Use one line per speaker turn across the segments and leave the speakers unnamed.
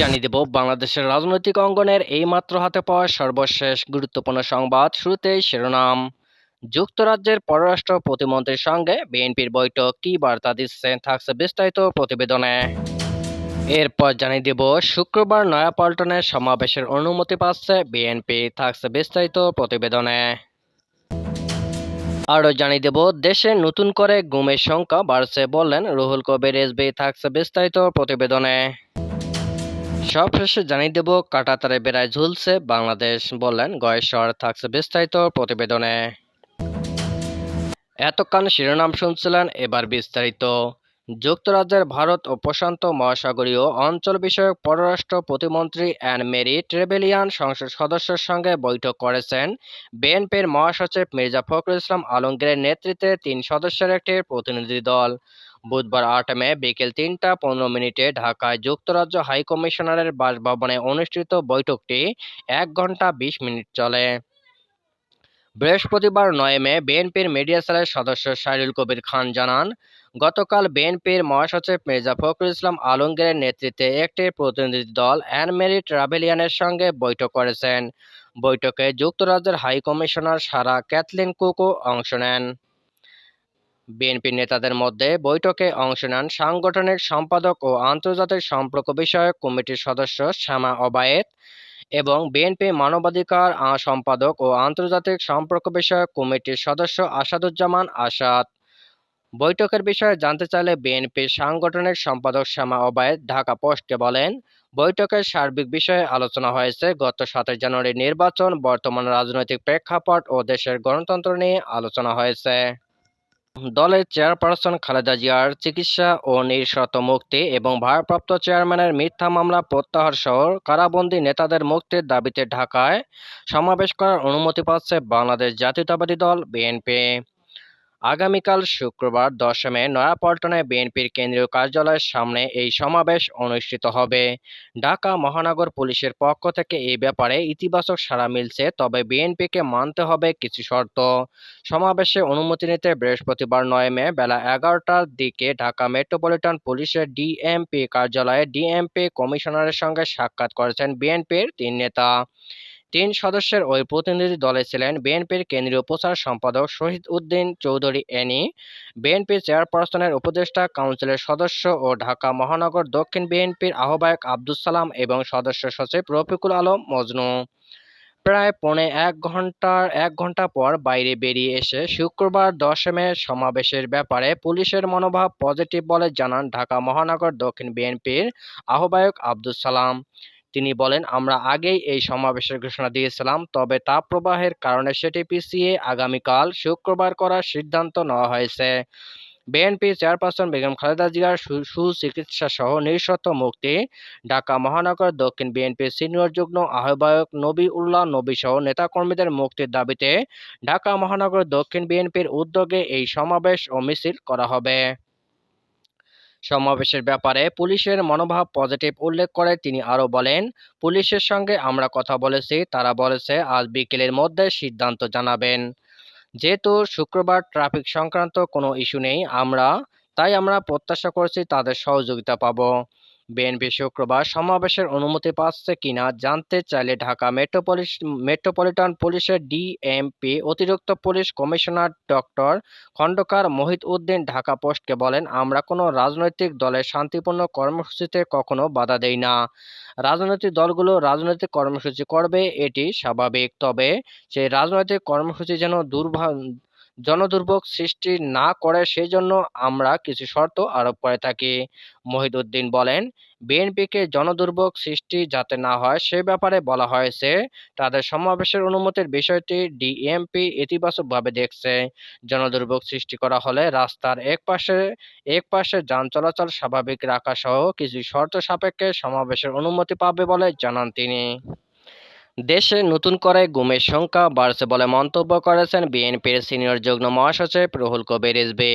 জানিয়ে দেব, বাংলাদেশের রাজনৈতিক অঙ্গনের এইমাত্র হাতে পাওয়া সর্বশেষ গুরুত্বপূর্ণ সংবাদ শুরুতেই শিরোনাম। যুক্তরাজ্যের পররাষ্ট্র প্রতিমন্ত্রীর সঙ্গে বিএনপির বৈঠক, কী বার্তা দিচ্ছে থাকছে বিস্তারিত প্রতিবেদনে। এরপর জানিয়ে দেব, শুক্রবার নয়াপল্টনে সমাবেশের অনুমতি পাচ্ছে বিএনপি, থাকছে বিস্তারিত প্রতিবেদনে। আরও জানিয়ে দেব, দেশে নতুন করে গুমের সংখ্যা বাড়ছে বললেন রুহুল কবির এসবি, থাকছে বিস্তারিত প্রতিবেদনে। সবশেষে জানিয়ে দেব, কাটাতারে বেড়ায় ঝুলছে বাংলাদেশ বললেন গয়েশ্বর, থাকছে বিস্তারিত প্রতিবেদনে। এতক্ষণ শিরোনাম শুনছিলেন এবার বিস্তারিত। যুক্তরাজ্যের ভারত ও প্রশান্ত মহাসাগরীয় অঞ্চল বিষয়ক পররাষ্ট্র প্রতিমন্ত্রী অ্যান মেরি ট্রেবেলিয়ান সংসদ সদস্যের সঙ্গে বৈঠক করেছেন। বিএনপির মহাসচিব মির্জা ফখরুল ইসলাম আলমগীরের নেতৃত্বে তিন সদস্যের একটি প্রতিনিধি দল। বুধবার আট মে বিকেল তিনটা পনেরো মিনিটে ঢাকায় যুক্তরাজ্য হাইকমিশনারের বাসভবনে অনুষ্ঠিত বৈঠকটি এক ঘণ্টা বিশ মিনিট চলে। বৃহস্পতিবার নয় মে বিএনপির মিডিয়া সেলের সদস্য শাহরুল কবির খান জানান, গতকাল বিএনপির মহাসচিব মির্জা ফখরুল ইসলাম আলমগীরের নেতৃত্বে একটি প্রতিনিধি দল অ্যানমেরি ট্রাভেলিয়ানের সঙ্গে বৈঠক করেছেন। বৈঠকে যুক্তরাজ্যের হাই কমিশনার সারা ক্যাথলিন কুকু অংশ নেন। বিএনপি নেতাদের মধ্যে বৈঠকে অংশ নেন সাংগঠনিক সম্পাদক ও আন্তর্জাতিক সম্পর্ক বিষয়ক কমিটির সদস্য শ্যামা অবায়েত এবং বিএনপি মানবাধিকার সম্পাদক ও আন্তর্জাতিক সম্পর্ক বিষয়ক কমিটির সদস্য আসাদুজ্জামান আসাদ। বৈঠকের বিষয়ে জানতে চাইলে বিএনপির সাংগঠনিক সম্পাদক শ্যামা অবায়েদ ঢাকা পোস্টকে বলেন, বৈঠকের সার্বিক বিষয়ে আলোচনা হয়েছে গত সাতই জানুয়ারি নির্বাচন, বর্তমান রাজনৈতিক প্রেক্ষাপট ও দেশের গণতন্ত্র নিয়ে আলোচনা হয়েছে। দলের চেয়ারপারসন খালেদা জিয়ার চিকিৎসা ও নিঃশর্ত মুক্তি এবং ভারপ্রাপ্ত চেয়ারম্যানের মিথ্যা মামলা প্রত্যাহার সহ কারাবন্দি নেতাদের মুক্তির দাবিতে ঢাকায় সমাবেশ করার অনুমতি পাচ্ছে বাংলাদেশ জাতীয়তাবাদী দল বিএনপি। আগামীকাল শুক্রবার দশমে নয়াপল্টনে বিএনপির কেন্দ্রীয় কার্যালয়ের সামনে এই সমাবেশ অনুষ্ঠিত হবে। ঢাকা মহানগর পুলিশের পক্ষ থেকে এই ব্যাপারে ইতিবাচক সাড়া মিলছে, তবে বিএনপিকে মানতে হবে কিছু শর্ত। সমাবেশে অনুমতি নিতে বৃহস্পতিবার নয় মে বেলা এগারোটার দিকে ঢাকা মেট্রোপলিটন পুলিশের ডিএমপি কার্যালয়ে ডিএমপি কমিশনারের সঙ্গে সাক্ষাৎ করেছেন বিএনপির তিন নেতা। তিন সদস্যের ওই প্রতিনিধি দলে ছিলেন বিএনপির কেন্দ্রীয় প্রচার সম্পাদক শহীদ উদ্দিন চৌধুরী এনি, বিএনপি চেয়ারপারসনের উপদেষ্টা কাউন্সিলের সদস্য ও ঢাকা মহানগর দক্ষিণ বিএনপির আহ্বায়ক আব্দুল সালাম এবং সদস্য সচিব রফিকুল আলম মজনু। প্রায় পৌনে এক ঘণ্টার এক ঘণ্টা পর বাইরে বেরিয়ে এসে শুক্রবার দশ মে সমাবেশের ব্যাপারে পুলিশের মনোভাব পজিটিভ বলে জানান ঢাকা মহানগর দক্ষিণ বিএনপির আহ্বায়ক আব্দুল সালাম। তিনি বলেন, আমরা আগেই এই সমাবেশের ঘোষণা দিয়েছিলাম, তবে তাপপ্রবাহের কারণে সেটি পিছিয়ে আগামীকাল শুক্রবার করার সিদ্ধান্ত নেওয়া হয়েছে। বিএনপি চেয়ারপারসন বেগম খালেদা জিয়ার সুচিকিৎসা সহ নিঃশর্ত মুক্তি, ঢাকা মহানগর দক্ষিণ বিএনপির সিনিয়র যুগ্ম আহ্বায়ক নবী উল্লাহ নবী সহ নেতাকর্মীদের মুক্তির দাবিতে ঢাকা মহানগর দক্ষিণ বিএনপির উদ্যোগে এই সমাবেশ ও মিছিল করা হবে। সমাবেশের ব্যাপারে পুলিশের মনোভাব পজিটিভ উল্লেখ করে তিনি আরও বলেন, পুলিশের সঙ্গে আমরা কথা বলেছি, তারা বলেছে, আজ বিকেলের মধ্যে সিদ্ধান্ত জানাবেন। যেহেতু শুক্রবার ট্রাফিক সংক্রান্ত কোনো ইস্যু নেই, আমরা, তাই আমরা প্রত্যাশা করছি তাদের সহযোগিতা পাব। বিএনপি শুক্রবার সমাবেশের অনুমতি পাচ্ছে কিনা জানতে চাইলে ঢাকা মেট্রোপলিস মেট্রোপলিটন পুলিশের ডিএমপি অতিরিক্ত police commissioner doctor Khandakar Mohit Uddin Dhaka পোস্টকে বলেন, আমরা কোনো রাজনৈতিক দলের শান্তিপূর্ণ কর্মসূচিতে কখনো বাধা দেই না। রাজনৈতিক দলগুলো রাজনৈতিক কর্মসূচি করবে, এটি স্বাভাবিক। তবে সেই রাজনৈতিক কর্মসূচি যেন দুর্ভাগ জনদুর্ভোগ সৃষ্টি না করে সেজন্য আমরা কিছু শর্ত আরোপ করে থাকি। মহিদুদ্দিন বলেন, বিএনপিকে জনদুর্ভোগ সৃষ্টি যাতে না হয় সে ব্যাপারে বলা হয়েছে, তাদের সমাবেশের অনুমতির বিষয়টি ডিএমপি ইতিবাচকভাবে দেখছে। জনদুর্ভোগ সৃষ্টি করা হলে রাস্তার এক পাশে এক পাশে যান চলাচল স্বাভাবিক রাখা সহ কিছু শর্ত সাপেক্ষে সমাবেশের অনুমতি পাবে বলে জানান তিনি। দেশে নতুন করে গুমের সংখ্যা বাড়ছে বলে মন্তব্য করেছেন বিএনপির সিনিয়র যুগ্ম মহাসচিব রুহুল কবির রিজবি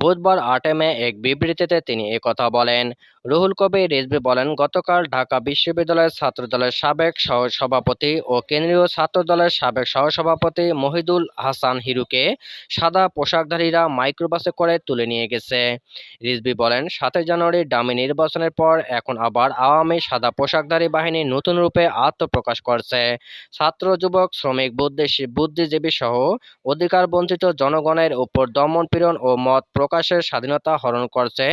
বুধবার আটে মে এক বিবৃতিতে তিনি একথা বলেন। রুহুল কবির রিজভী বলেন, গতকাল ঢাকা বিশ্ববিদ্যালয়ের ছাত্রদলের সাবেক সহসভাপতি ও কেন্দ্রীয় ছাত্রদলের সাবেক সহসভাপতি মহিদুল হাসান হিরুকে সাদা পোশাকধারীরা মাইক্রোবাসে করে তুলে নিয়ে গেছে। রিজভী বলেন, সাতই জানুয়ারি ডামি নির্বাচনের পর এখন আবার আওয়ামী সাদা পোশাকধারী বাহিনী নতুন রূপে আত্মপ্রকাশ করছে। ছাত্র, যুবক, শ্রমিক বুদ্ধি বুদ্ধিজীবী সহ অধিকার বঞ্চিত জনগণের উপর দমন-পীড়ন ও মত প্রকাশের স্বাধীনতা হরণ করছে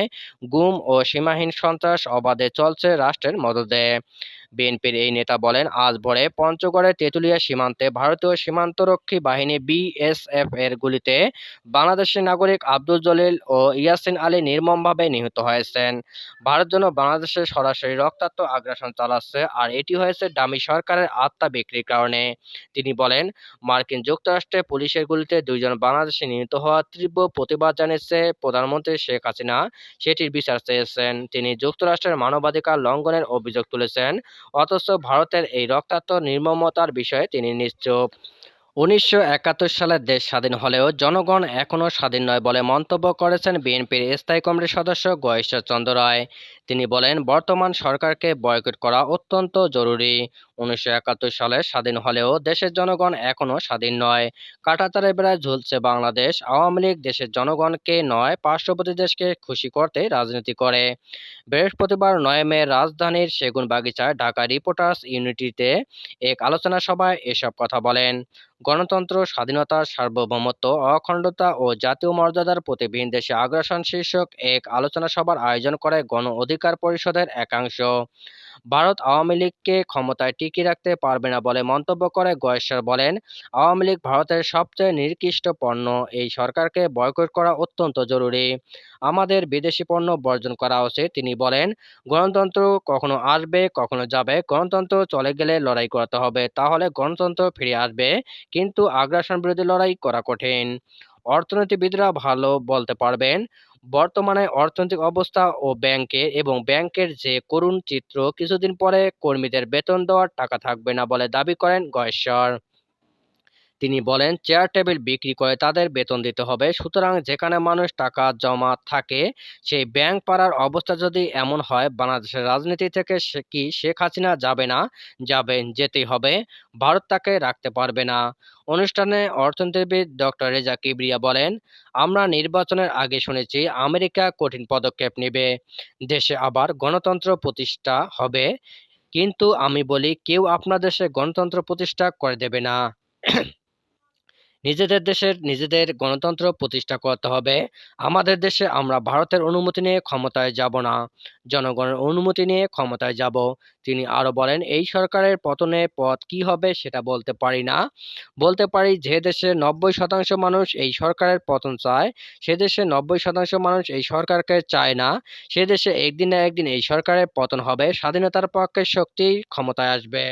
গুম ও সীমাহীন সন্ত্রাস অবাধে চলছে রাষ্ট্রের মদদে। বিএনপির এই নেতা বলেন, আজ ভোরে পঞ্চগড়ের তেঁতুলিয়া সীমান্তে ভারতীয় সীমান্তরক্ষী বাহিনী বিএসএফ এর গুলিতে বাংলাদেশের নাগরিক আব্দুল জলিল ও ইয়াসিন আলী নির্মমভাবে নিহত হয়েছেন। ভারত যেন বাংলাদেশে সরাসরি রক্তাক্ত আগ্রাসন চালাচ্ছে, আর এটি হয়েছে দামি সরকারের আত্মা বিক্রির কারণে। তিনি বলেন, মার্কিন যুক্তরাষ্ট্রে পুলিশের গুলিতে দুইজন বাংলাদেশে নিহত হওয়ার তীব্র প্রতিবাদ জানিয়েছে প্রধানমন্ত্রী শেখ হাসিনা। সেটির বিচার চেয়েছেন। তিনি যুক্তরাষ্ট্রের মানবাধিকার লঙ্ঘনের অভিযোগ তুলেছেন। অথচ ভারতের এই রক্তাক্ত নির্মমতার বিষয়ে তিনি নিশ্চুপ। উনিশশো একাত্তর সালে দেশ স্বাধীন হলেও জনগণ এখনও স্বাধীন নয় বলে মন্তব্য করেছেন বিএনপির স্থায়ী কমিটির সদস্য গয়েশ্বর চন্দ্র রায়। তিনি বলেন, বর্তমান সরকারকে বয়কট করা অত্যন্ত জরুরি। উনিশশো একাত্তর সালে স্বাধীন হলেও দেশের জনগণ এখনও স্বাধীন নয়। কাঁটাতারের বেড়ায় ঝুলছে বাংলাদেশ। আওয়ামী লীগ দেশের জনগণকে নয়, পার্শ্ববর্তী দেশকে খুশি করতে রাজনীতি করে। বৃহস্পতিবার নয় মে রাজধানীর সেগুন বাগিচায় ঢাকা রিপোর্টার্স ইউনিটিতে এক আলোচনা সভায় এসব কথা বলেন। গণতন্ত্র স্বাধীনতা সার্বভৌমত্ব, অখণ্ডতা ও জাতীয় মর্যাদার প্রতি ভিন দেশে আগ্রাসন শীর্ষক এক আলোচনা সভার আয়োজন করে গণ অধিকার পরিষদের একাংশ। ভারত আওয়ামী লীগকে ক্ষমতায় টিকিয়ে রাখতে পারবে না বলে মন্তব্য করে গয়েশ্বর বলেন, আওয়ামী লীগ ভারতের সবচেয়ে নিকৃষ্ট পণ্য। এই সরকারকে বয়কট করা অত্যন্ত জরুরি। আমাদের বিদেশি পণ্য বর্জন করা উচিত। তিনি বলেন, গণতন্ত্র কখনো আসবে, কখনো যাবে। গণতন্ত্র চলে গেলে লড়াই করতে হবে। তাহলে গণতন্ত্র ফিরে আসবে, কিন্তু আগ্রাসন বিরোধী লড়াই করা কঠিন। অর্থনীতিবিদরা ভালো বলতে পারবেন বর্তমানে অর্থনৈতিক অবস্থা ও ব্যাংকে এবং ব্যাংকের যে করুণ চিত্র, কিছুদিন পরে কর্মীদের বেতন দেওয়ার টাকা থাকবে না বলে দাবি করেন গয়েশ্বর। তিনি বলেন, চেয়ার টেবিল বিক্রি করে তাদের বেতন দিতে হবে। সুতরাং যেখানে মানুষ টাকা জমা থাকে, সেই ব্যাংক পাড়ার অবস্থা যদি এমন হয়, বাংলাদেশের রাজনীতি থেকে সে কি শেখ হাসিনা যাবে না? যাবেন যেতেই হবে। ভারত তাকে রাখতে পারবে না। অনুষ্ঠানে অর্থনীতিবিদ ডক্টর রেজা কিবরিয়া বলেন, আমরা নির্বাচনের আগে শুনেছি আমেরিকা কঠিন পদক্ষেপ নেবে। দেশে আবার গণতন্ত্র প্রতিষ্ঠা হবে। কিন্তু আমি বলি, কেউ আপনার দেশে গণতন্ত্র প্রতিষ্ঠা করে দেবে না। নিজেদের দেশের নিজেদের গণতন্ত্র প্রতিষ্ঠা করতে হবে। আমাদের দেশে আমরা ভারতের অনুমতি নিয়ে ক্ষমতায় যাব না। জনগণের অনুমতি নিয়ে ক্ষমতায় যাব। তিনি আরও বলেন, এই সরকারের পতনে পথ কি হবে সেটা বলতে পারি না। বলতে পারি যে দেশে নব্বই শতাংশ মানুষ এই সরকারের পতন চায়, সে দেশে নব্বই শতাংশ মানুষ এই সরকারকে চায় না। সে দেশে একদিন না একদিন এই সরকারের পতন হবে। স্বাধীনতার পক্ষে শক্তি ক্ষমতায় আসবে।